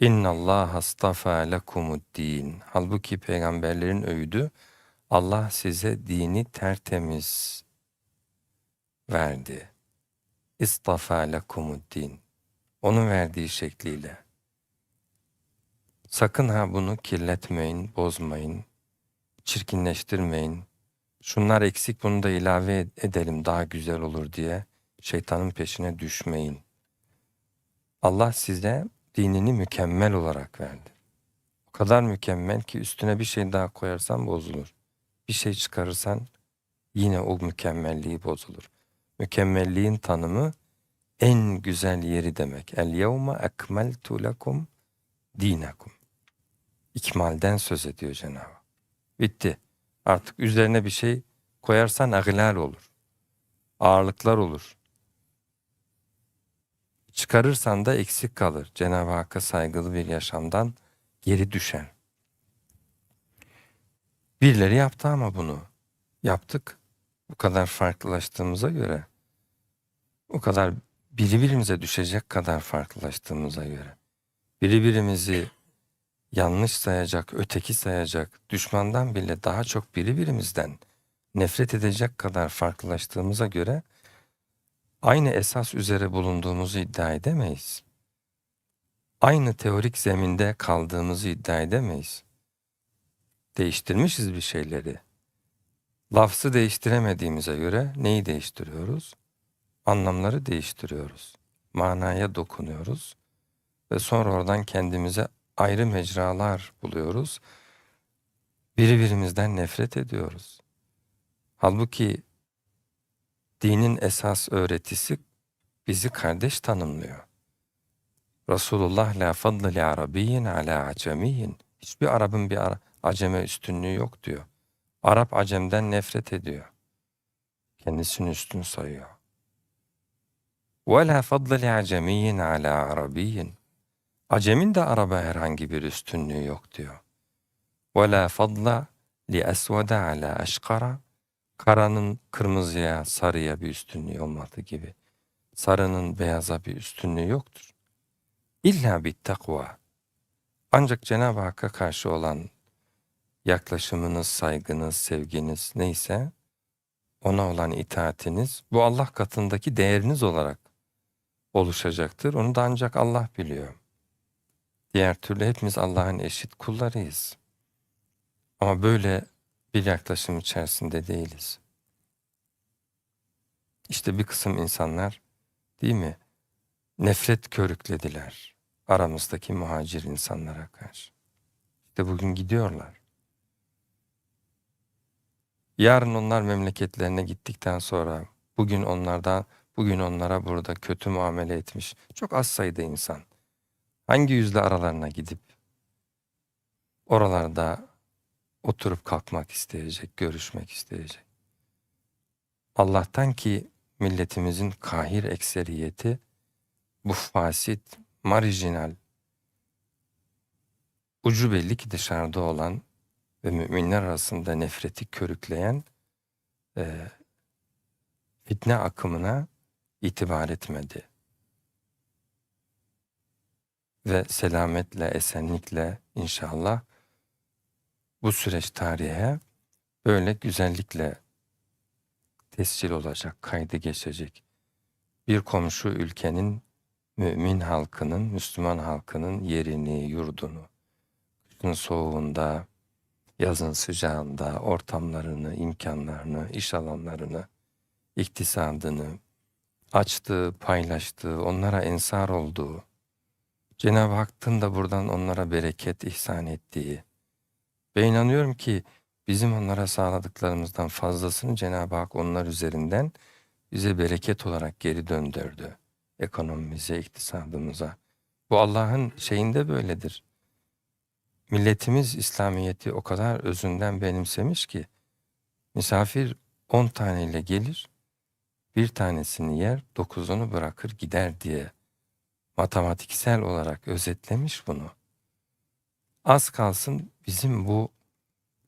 İnna Allah astafa lekumuddin. Halbuki peygamberlerin öğüdü Allah size dini tertemiz verdi. İstafa lekumuddin. Onun verdiği şekliyle. Sakın ha bunu kirletmeyin, bozmayın, çirkinleştirmeyin. Şunlar eksik bunu da ilave edelim daha güzel olur diye şeytanın peşine düşmeyin. Allah size dinini mükemmel olarak verdi. O kadar mükemmel ki üstüne bir şey daha koyarsan bozulur. Bir şey çıkarırsan yine o mükemmelliği bozulur. Mükemmelliğin tanımı en güzel yeri demek. El yevme ekmeltu lekum dinakum. İkmalden söz ediyor Cenab-ı. Bitti. Artık üzerine bir şey koyarsan aglal olur. Ağırlıklar olur. Çıkarırsan da eksik kalır. Cenab-ı Hakk'a saygılı bir yaşamdan geri düşen. Birileri yaptı ama bunu. Yaptık. Bu kadar farklılaştığımıza göre. O kadar biri birimize düşecek kadar farklılaştığımıza göre. Biri birimizi yanlış sayacak, öteki sayacak, düşmandan bile daha çok biri birimizden nefret edecek kadar farklılaştığımıza göre aynı esas üzere bulunduğumuzu iddia edemeyiz. Aynı teorik zeminde kaldığımızı iddia edemeyiz. Değiştirmişiz bir şeyleri. Lafzı değiştiremediğimize göre neyi değiştiriyoruz? Anlamları değiştiriyoruz. Manaya dokunuyoruz ve sonra oradan kendimize ayrı mecralar buluyoruz. Birbirimizden nefret ediyoruz. Halbuki dinin esas öğretisi bizi kardeş tanımlıyor. Resulullah la fadlı li arabiyyin ala acemiyyin. Hiçbir Arap'ın bir aceme üstünlüğü yok diyor. Arap acemden nefret ediyor. Kendisini üstün sayıyor. Fadlı li acemiyyin ala arabiyyin. Acemin de araba herhangi bir üstünlüğü yok diyor. Fadla li esvede ala eşkara. Karanın kırmızıya, sarıya bir üstünlüğü olmadığı gibi. Sarının beyaza bir üstünlüğü yoktur. İlla bir takva. Ancak Cenab-ı Hakk'a karşı olan yaklaşımınız, saygınız, sevginiz neyse ona olan itaatiniz bu Allah katındaki değeriniz olarak oluşacaktır. Onu da ancak Allah biliyor. Diğer türlü hepimiz Allah'ın eşit kullarıyız. Ama böyle bir yaklaşım içerisinde değiliz. İşte bir kısım insanlar değil mi nefret körüklediler aramızdaki muhacir insanlara karşı. İşte bugün gidiyorlar. Yarın onlar memleketlerine gittikten sonra bugün onlardan bugün onlara burada kötü muamele etmiş çok az sayıda insan. Hangi yüzle aralarına gidip oralarda oturup kalkmak isteyecek, görüşmek isteyecek. Allah'tan ki milletimizin kahir ekseriyeti bu fasit, marjinal, ucu belli ki dışarıda olan ve müminler arasında nefreti körükleyen e, fitne akımına itibar etmedi. Ve selametle, esenlikle inşallah bu süreç tarihe böyle güzellikle tescil olacak, kaydı geçecek. Bir komşu ülkenin mümin halkının, Müslüman halkının yerini, yurdunu, kışın soğuğunda, yazın sıcağında, ortamlarını, imkanlarını, iş alanlarını, iktisadını, açtığı, paylaştığı, onlara ensar olduğu, Cenab-ı Hakk'ın da buradan onlara bereket ihsan ettiği, ve inanıyorum ki bizim onlara sağladıklarımızdan fazlasını Cenab-ı Hak onlar üzerinden bize bereket olarak geri döndürdü. Ekonomimize, iktisadımıza. Bu Allah'ın şeyinde böyledir. Milletimiz İslamiyet'i o kadar özünden benimsemiş ki misafir on taneyle gelir, bir tanesini yer, dokuzunu bırakır gider diye matematiksel olarak özetlemiş bunu. Az kalsın bizim bu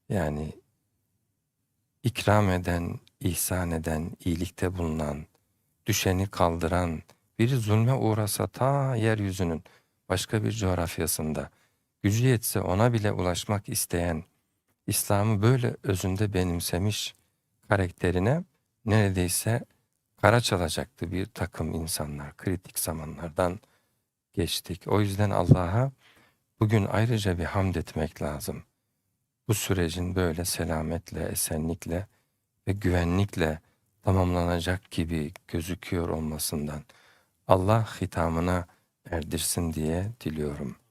yani ikram eden, ihsan eden, iyilikte bulunan, düşeni kaldıran, biri zulme uğrasa ta yeryüzünün başka bir coğrafyasında, gücü yetse ona bile ulaşmak isteyen, İslam'ı böyle özünde benimsemiş karakterine neredeyse kara çalacaktı bir takım insanlar. Kritik zamanlardan geçtik. O yüzden Allah'a bugün ayrıca bir hamd etmek lazım. Bu sürecin böyle selametle, esenlikle ve güvenlikle tamamlanacak gibi gözüküyor olmasından Allah hitamına erdirsin diye diliyorum.